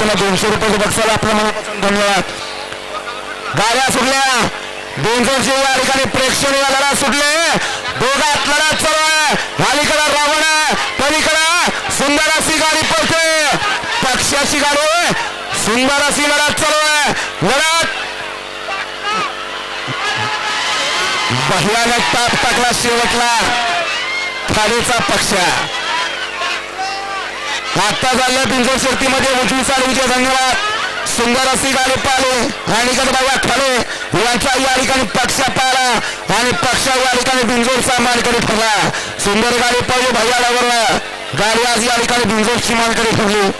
वतीनं दोनशे रुपये बक्षाला आपल्या मनापासून धन्यवाद. गाड्या सुटल्या. दोनशे या ठिकाणी प्रेक्षणीय लढा सुटले. दोघात लढा चालू आहे अलीकडे रावण आहे. पलीकडे सुंदर अशी गाडी पडते. पक्षाची गाडी. सुंदर अशी लढा चालू आहे. लढत. भयानक ताप टाकला शेवटला. खाडीचा पक्ष. आता झालं बिंजोर शर्तीमध्ये उजवी चाल विजय धन्यवाद. सुंदर अशी गाडी पाले आणि बाबा ठाले यांचा या ठिकाणी पक्षा पाला आणि पक्षा या ठिकाणी बिंजोरचा मानकरी ठरला. सुंदर गाडी पाहिजे भैयाला गाडी आज या ठिकाणी बिंजोरची मानकरी ठरली